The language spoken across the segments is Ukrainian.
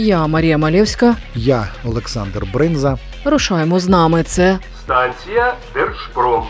Я Марія Малєвська. я Олександр Бринза. Рушаємо з нами. Це Станція Держпром.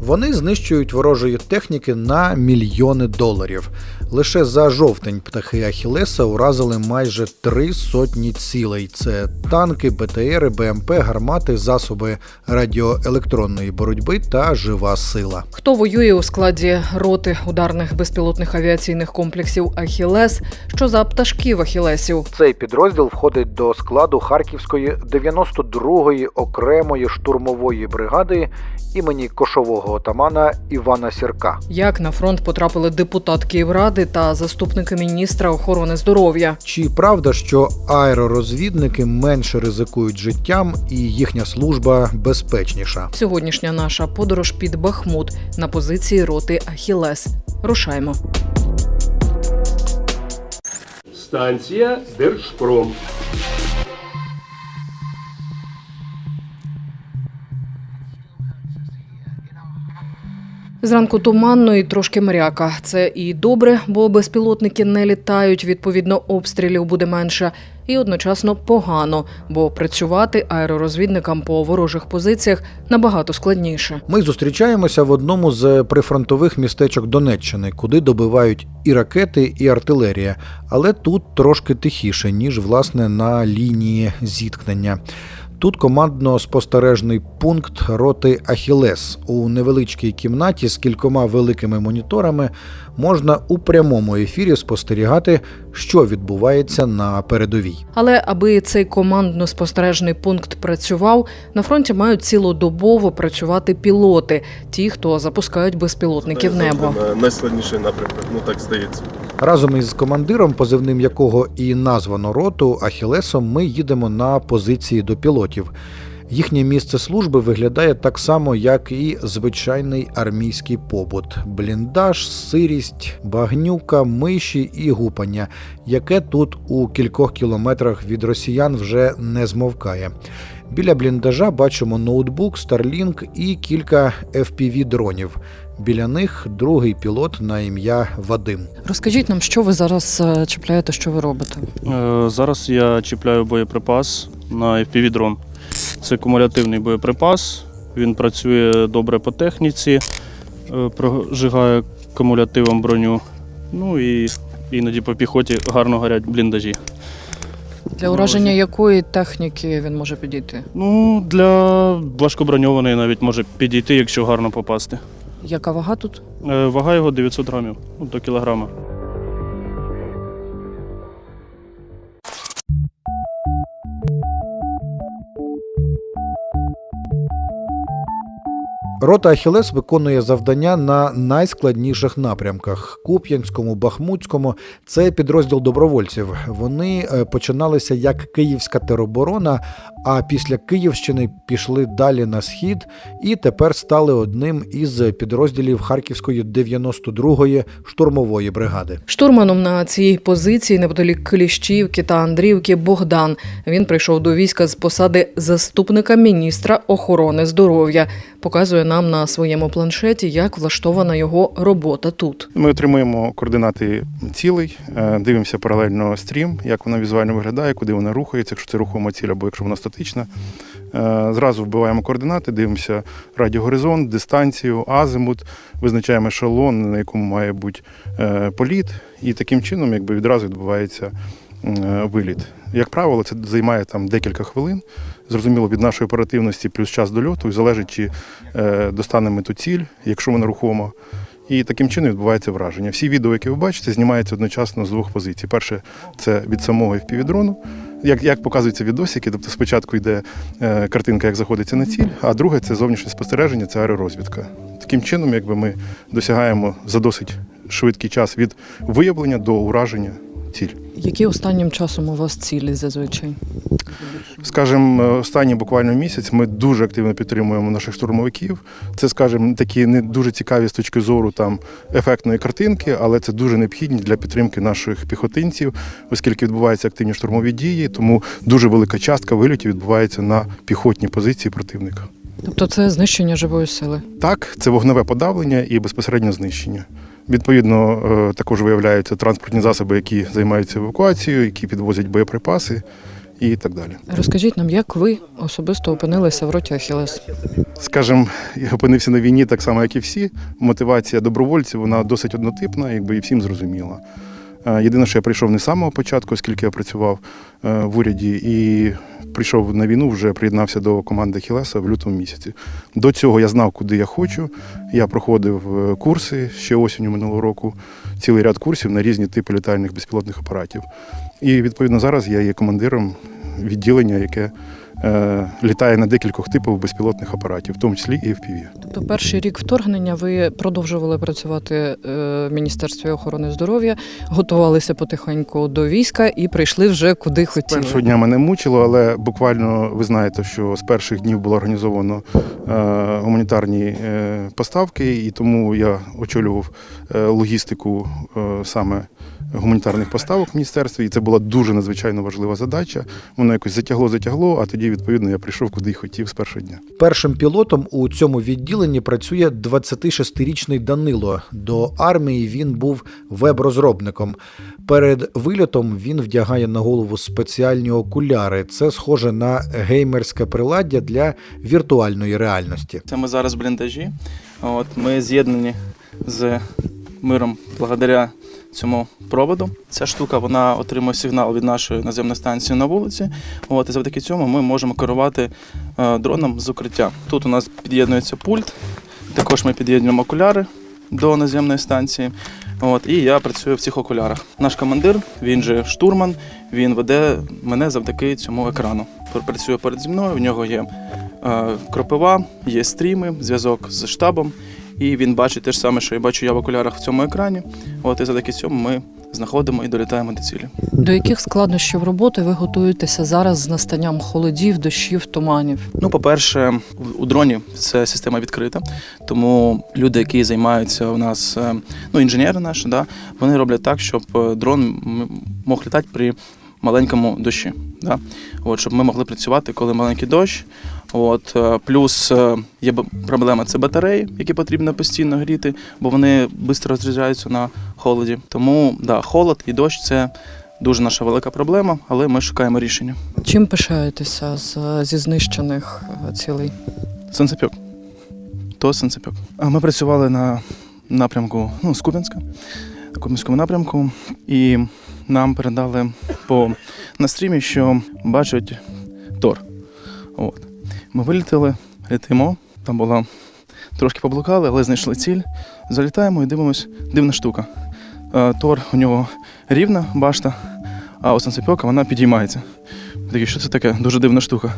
Вони знищують ворожої техніки на мільйони доларів. Лише за жовтень птахи Ахілеса уразили майже три сотні цілей: це танки, БТРи, БМП, гармати, засоби радіоелектронної боротьби та жива сила. хто воює у складі роти ударних безпілотних авіаційних комплексів Ахілес. Що за пташків Ахілесів? Цей підрозділ входить до складу Харківської 92-ї окремої штурмової бригади імені кошового отамана Івана Сірка. Як на фронт потрапили депутат Київради та заступники міністра охорони здоров'я? Чи правда, що аеророзвідники менше ризикують життям і їхня служба безпечніша? Сьогоднішня наша подорож під Бахмут на позиції роти Ахілес. Рушаймо. Станція Держпром. Зранку туманно і трошки мряка. Це і добре, бо безпілотники не літають. Відповідно, обстрілів буде менше. І одночасно погано, бо працювати аеророзвідникам по ворожих позиціях набагато складніше. Ми зустрічаємося в одному з прифронтових містечок Донеччини, куди добивають і ракети, і артилерія, але тут трошки тихіше, ніж власне на лінії зіткнення. Тут командно-спостережний пункт роти Ахілес. У невеличкій кімнаті з кількома великими моніторами можна у прямому ефірі спостерігати, що відбувається на передовій. Але аби цей командно-спостережний пункт працював, на фронті мають цілодобово працювати пілоти, ті, хто запускають безпілотники в небо. На найскладніший напрямок, ну так здається. Разом із командиром, позивним якого і названо роту Ахілесом, ми їдемо на позиції до пілотів. Їхнє місце служби виглядає так само, як і звичайний армійський побут: бліндаж, сирість, багнюка, миші і гупання, яке тут у кількох кілометрах від росіян вже не змовкає. Біля бліндажа бачимо ноутбук, Starlink і кілька fpv дронів. Біля них другий пілот на ім'я Вадим. Розкажіть нам, що ви зараз е, чіпляєте, що ви робите? Е, Зараз я чіпляю боєприпас на FPV-дрон. Це кумулятивний боєприпас. Він працює добре по техніці, е, прожигає кумулятивом броню. Ну і іноді по піхоті гарно горять бліндажі. Для ураження якої техніки він може підійти? Ну, для важкоброньованої навіть може підійти, якщо гарно попасти. Яка вага тут? Е, Вага його 900 грамів ну, до кілограма. Рота Ахілес виконує завдання на найскладніших напрямках: Куп'янському, Бахмутському. Це підрозділ добровольців. Вони е, починалися як Київська тероборона, а після Київщини пішли далі на схід і тепер стали одним із підрозділів Харківської 92-ї штурмової бригади. Штурманом на цій позиції неподалік Кліщівки та Андріївки Богдан. Він прийшов до війська з посади заступника міністра охорони здоров'я. Показує нам на своєму планшеті, як влаштована його робота тут. Ми отримуємо координати цілей, е, дивимося паралельно стрім, як вона візуально виглядає, куди вона рухається, якщо це рухома ціль або якщо вона статична. Е, Зразу вбиваємо координати, дивимося радіогоризонт, дистанцію, азимут, визначаємо ешелон, на якому має бути е, політ, і таким чином якби, відразу відбувається виліт. Як правило, це займає там декілька хвилин. Зрозуміло, від нашої оперативності плюс час дольоту, і залежить, чи е, достанемо ту ціль, якщо вона рухома. І таким чином відбувається враження. Всі відео, які ви бачите, знімаються одночасно з двох позицій. Перше це від самого FPV-дрону, як, як показуються відосики, тобто спочатку йде е, картинка, як заходиться на ціль, а друге це зовнішнє спостереження, це аеророзвідка. Таким чином, якби ми досягаємо за досить швидкий час від виявлення до ураження ціль. Які останнім часом у вас цілі зазвичай? Скажем, е, останній буквально місяць ми дуже активно підтримуємо наших штурмовиків. Це, скажімо, такі не дуже цікаві з точки зору там ефектної картинки, але це дуже необхідні для підтримки наших піхотинців, оскільки відбуваються активні штурмові дії, тому дуже велика частка вильотів відбувається на піхотні позиції противника. Тобто це знищення живої сили. Так, це вогневе подавлення і безпосередньо знищення. Відповідно, е, також виявляються транспортні засоби, які займаються евакуацією, які підвозять боєприпаси і так далі. Розкажіть нам, як ви особисто опинилися в роті Ахілес? Скажем, я опинився на війні так само, як і всі. Мотивація добровольців вона досить однотипна, якби і всім зрозуміла. Е, Єдине, що я прийшов не з самого початку, оскільки я працював е, в уряді і прийшов на війну, вже приєднався до команди Хілеса в лютому місяці. До цього я знав, куди я хочу. Я проходив е, курси ще осінню минулого року, цілий ряд курсів на різні типи літальних безпілотних апаратів. І відповідно зараз я є командиром відділення, яке літає на декількох типах безпілотних апаратів, в тому числі і FPV. Тобто, перший рік вторгнення ви продовжували працювати е, в Міністерстві охорони здоров'я, готувалися потихеньку до війська і прийшли вже куди хотіли. Першого дня мене мучило, але буквально ви знаєте, що з перших днів було організовано е, гуманітарні е, поставки, і тому я очолював е, логістику е, саме гуманітарних поставок в міністерстві. І це була дуже надзвичайно важлива задача. Воно якось затягло, затягло, а тоді, відповідно, я прийшов куди й хотів з першого дня. Першим пілотом у цьому відділенні працює 26-річний Данило. До армії він був веб-розробником. Перед вильотом він вдягає на голову спеціальні окуляри. Це схоже на геймерське приладдя для віртуальної реальності. Це ми зараз в бліндажі. От, ми з'єднані з миром благодаря цьому проводу. Ця штука вона отримує сигнал від нашої наземної станції на вулиці. От, і завдяки цьому ми можемо керувати е, дроном з укриття. Тут у нас під'єднується пульт, також ми під'єднуємо окуляри до наземної станції. От, і я працюю в цих окулярах. Наш командир, він же штурман, він веде мене завдяки цьому екрану. Пр- Працює перед зі мною, в нього є е, кропива, є стріми, зв'язок з штабом. І він бачить те ж саме, що я бачу я в окулярах в цьому екрані. От і завдяки цьому ми знаходимо і долітаємо до цілі. До яких складнощів роботи ви готуєтеся зараз з настанням холодів, дощів, туманів? Ну, по-перше, у дроні це система відкрита, тому люди, які займаються у нас, е, ну, інженери наші, да, вони роблять так, щоб е, дрон мог літати при маленькому дощі. Да? От, щоб ми могли працювати, коли маленький дощ. От, е, плюс е, є проблема це батареї, які потрібно постійно гріти, бо вони швидко розряджаються на холоді. Тому да, холод і дощ це дуже наша велика проблема, але ми шукаємо рішення. Чим пишаєтеся з, зі знищених е, цілей? Санцепьок. То Санцепьок. А Ми працювали на напрямку ну, з Куп'янська, на Куп'янському напрямку, і нам передали по на стрімі, що бачать Тор. От. Ми вилітали, летимо. Там була трошки поблукали, але знайшли ціль. Залітаємо і дивимось, дивна штука. Е, Тор у нього рівна башта, а у Санцепьока вона підіймається. Такі, що це таке? Дуже дивна штука.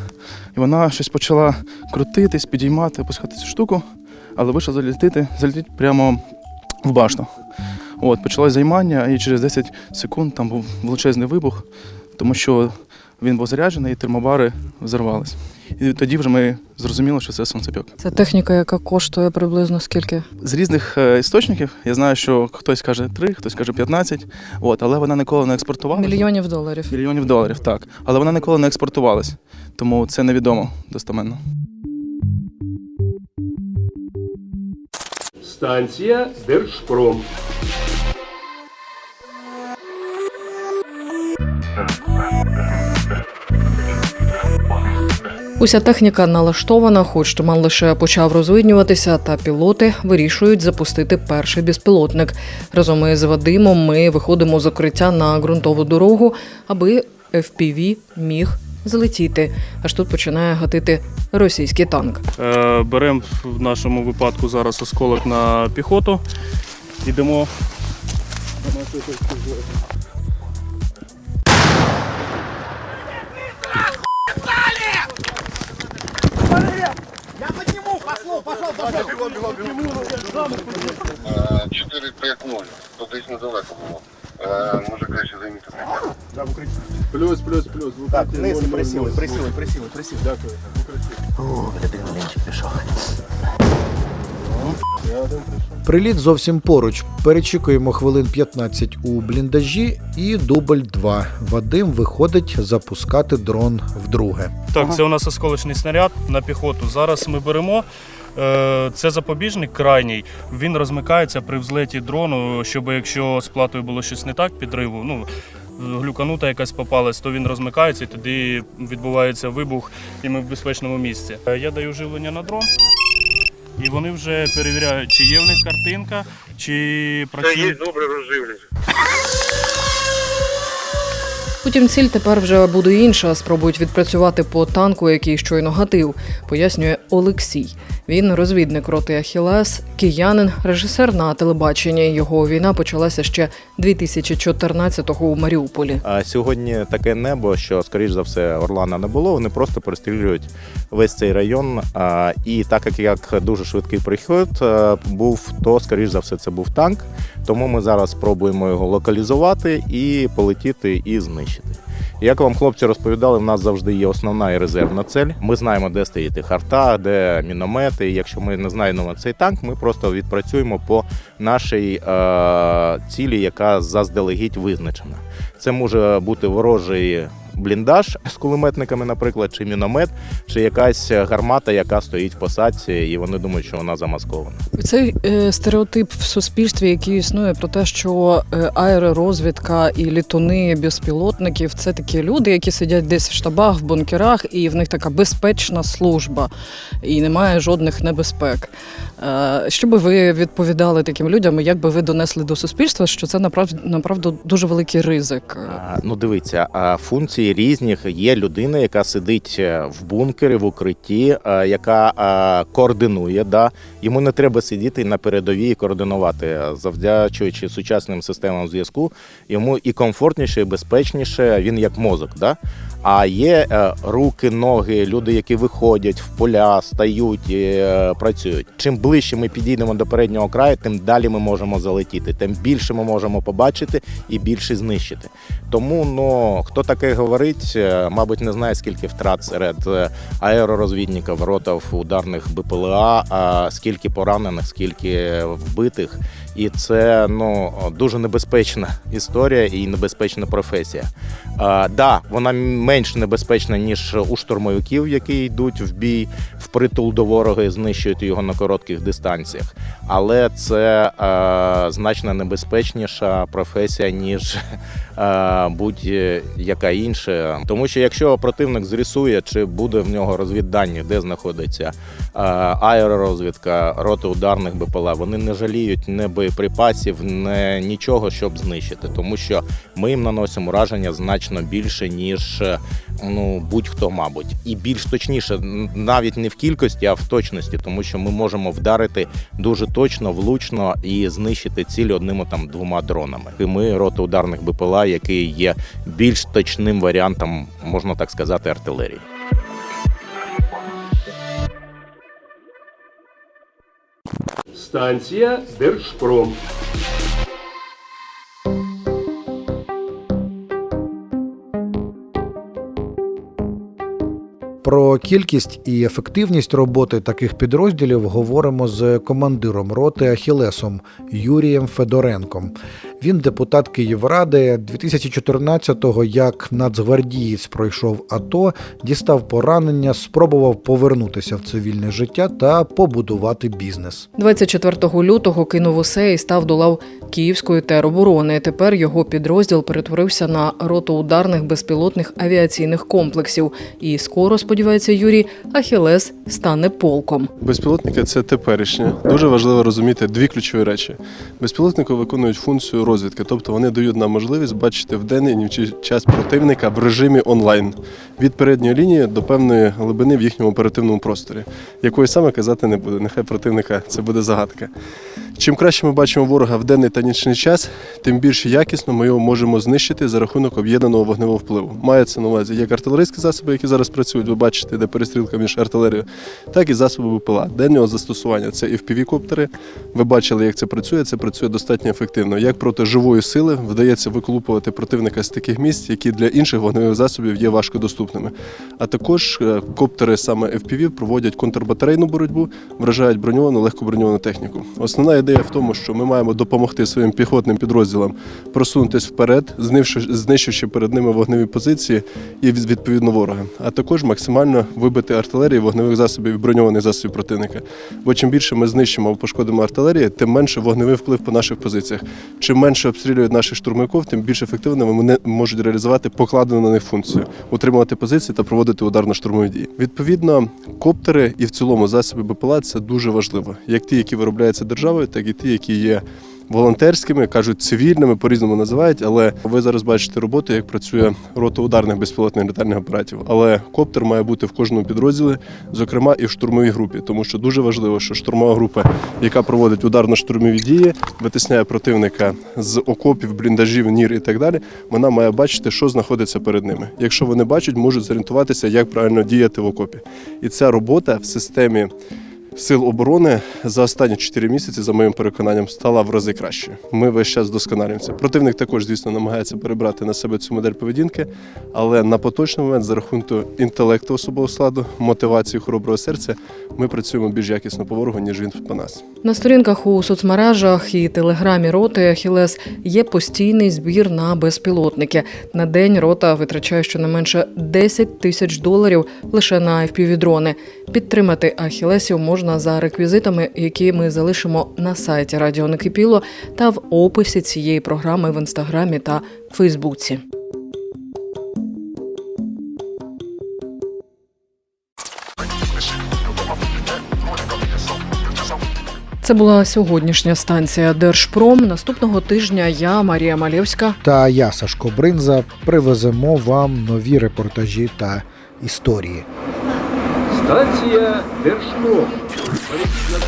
І вона щось почала крутитись, підіймати, опускати цю штуку, але вийшла залітити, залетіти прямо в башту. От, почалось займання, і через 10 секунд там був величезний вибух, тому що він був заряджений, і термобари взорвались. І тоді вже ми зрозуміли, що це сонцепьок. Це техніка, яка коштує приблизно скільки? З різних е, істочників я знаю, що хтось каже 3, хтось каже 15, от, але вона ніколи не експортувалася. Мільйонів доларів. Мільйонів доларів, так. Але вона ніколи не експортувалась, тому це невідомо достеменно. Станція Держпром. Уся техніка налаштована, хоч туман лише почав розвиднюватися, та пілоти вирішують запустити перший безпілотник. Разом із Вадимом ми виходимо з укриття на ґрунтову дорогу, аби FPV міг злетіти. Аж тут починає гатити російський танк. Е, Беремо в нашому випадку зараз осколок на піхоту. Йдемо. Е, 4 5 0 то десь недалеко було. Е, Може краще займіти. Плюс, плюс, плюс. Так, вниз і присіли, присіли, присіли, присіли. Дякую. Приліт зовсім поруч. Перечікуємо хвилин 15 у бліндажі і дубль 2. Вадим виходить запускати дрон вдруге. Так, це у нас осколочний снаряд на піхоту. Зараз ми беремо. Е, Це запобіжник крайній. Він розмикається при взлеті дрону, щоб якщо з платою було щось не так, підриву, ну глюканута якась попалась, то він розмикається і тоді відбувається вибух, і ми в безпечному місці. Е, Я даю живлення на дрон, і вони вже перевіряють, чи є в них картинка, чи працює. добре розживлення. Утім, ціль тепер вже буде інша. Спробують відпрацювати по танку, який щойно гатив, пояснює Олексій. Він розвідник роти Ахілес, киянин, режисер на телебаченні. Його війна почалася ще 2014-го у Маріуполі. А сьогодні таке небо, що скоріш за все Орлана не було. Вони просто перестрілюють весь цей район. І так як як дуже швидкий приход е, був, то скоріш за все це був танк. Тому ми зараз спробуємо його локалізувати і полетіти і знищити. Як вам хлопці розповідали, в нас завжди є основна і резервна цель. Ми знаємо, де стоїть і харта, де міномети. І якщо ми не знаємо цей танк, ми просто відпрацюємо по нашій е, цілі, яка заздалегідь визначена. Це може бути ворожий бліндаж з кулеметниками, наприклад, чи міномет, чи якась гармата, яка стоїть в посадці, і вони думають, що вона замаскована. Цей е, стереотип в суспільстві, який існує про те, що е, аеророзвідка і літуни безпілотників це такі люди, які сидять десь в штабах, в бункерах, і в них така безпечна служба, і немає жодних небезпек. Е, що би ви відповідали таким людям, як би ви донесли до суспільства, що це направду, дуже великий ризик? Ну, дивіться, функції різних. Є людина, яка сидить е, в бункері, в укритті, е, яка координує. Да? Йому не треба сидіти на передовій і координувати. Завдячуючи сучасним системам зв'язку, йому і комфортніше, і безпечніше. Він як мозок. Да? А є е, руки, ноги, люди, які виходять в поля, стають, і, е, працюють. Чим ближче ми підійдемо до переднього краю, тим далі ми можемо залетіти, тим більше ми можемо побачити і більше знищити. Тому ну хто таке говорить, е, мабуть, не знає, скільки втрат серед е, аеророзвідників, ротів ударних БПЛА, а скільки поранених, скільки вбитих. І це ну дуже небезпечна історія і небезпечна професія. А, да, вона менш небезпечна ніж у штурмовиків, які йдуть в бій впритул до ворога і знищують його на коротких дистанціях. Але це е, значно небезпечніша професія ніж е, будь-яка інша. Тому що якщо противник зрісує, чи буде в нього розвіддані, де знаходиться е, аеророзвідка, роти ударних БПЛА, вони не жаліють не боєприпасів, не нічого, щоб знищити, тому що ми їм наносимо ураження значно більше, ніж е, ну будь-хто, мабуть, і більш точніше, навіть не в кількості, а в точності, тому що ми можемо вдарити дуже точно, влучно і знищити ціль одними там двома дронами. І ми роти ударних БПЛА, який є більш точним варіантом, можна так сказати, артилерії. Станція Держпром. Про кількість і ефективність роботи таких підрозділів говоримо з командиром роти Ахілесом Юрієм Федоренком. Він депутат Київради 2014-го, як нацгвардієць пройшов АТО, дістав поранення, спробував повернутися в цивільне життя та побудувати бізнес. 24 лютого кинув усе і став до лав Київської тероборони. Тепер його підрозділ перетворився на роту ударних безпілотних авіаційних комплексів. І скоро, сподівається Юрій, Ахілес стане полком. Безпілотники це теперішнє. Дуже важливо розуміти дві ключові речі. Безпілотники виконують функцію розвідки, тобто вони дають нам можливість бачити в нічий час противника в режимі онлайн від передньої лінії до певної глибини в їхньому оперативному просторі, якої саме казати не буде. Нехай противника це буде загадка. Чим краще ми бачимо ворога в денний та нічний час, тим більш якісно ми його можемо знищити за рахунок об'єднаного вогневого впливу. Мається на увазі як артилерійські засоби, які зараз працюють, ви бачите, де перестрілка між артилерією, так і засоби БПЛА. Денного застосування це і впівікоптери. Ви бачили, як це працює. Це працює достатньо ефективно. Як проти живої сили вдається виклупувати противника з таких місць, які для інших вогневих засобів є важкодоступними. А також е, коптери саме FPV проводять контрбатарейну боротьбу, вражають броньовану, легкоброньовану техніку. Основна ідея в тому, що ми маємо допомогти своїм піхотним підрозділам просунутися вперед, знищивши, перед ними вогневі позиції і відповідно ворога, а також максимально вибити артилерії вогневих засобів і броньованих засобів противника. Бо чим більше ми знищимо або пошкодимо артилерії, тим менше вогневий вплив по наших позиціях. Чим менше обстрілюють наших штурмовиків, тим більш ефективно вони можуть реалізувати покладену на них функцію, утримувати позиції та проводити ударно-штурмові дії. Відповідно, коптери і в цілому засоби БПЛА це дуже важливо, як ті, які виробляються державою, так і ті, які є. Волонтерськими кажуть цивільними, по-різному називають, але ви зараз бачите роботу, як працює рота ударних безпілотних літальних апаратів. Але коптер має бути в кожному підрозділі, зокрема і в штурмовій групі, тому що дуже важливо, що штурмова група, яка проводить ударно-штурмові дії, витисняє противника з окопів, бліндажів, нір і так далі. Вона має бачити, що знаходиться перед ними. Якщо вони бачать, можуть зорієнтуватися, як правильно діяти в окопі. І ця робота в системі. Сил оборони за останні 4 місяці, за моїм переконанням, стала в рази краще. Ми весь час вдосконалюємося. Противник також, звісно, намагається перебрати на себе цю модель поведінки, але на поточний момент, за рахунку інтелекту особового складу, мотивації хороброго серця, ми працюємо більш якісно по ворогу, ніж він по нас. На сторінках у соцмережах і телеграмі роти Ахілес є постійний збір на безпілотники. На день рота витрачає щонайменше 10 тисяч доларів лише на FPV-дрони. Підтримати Ахілесів можна за реквізитами, які ми залишимо на сайті Радіо Некипіло та в описі цієї програми в інстаграмі та Фейсбуці. Це була сьогоднішня станція Держпром. Наступного тижня я, Марія Малєвська, Та я, Сашко Бринза, привеземо вам нові репортажі та історії. Станція Держпром. Let me, let me...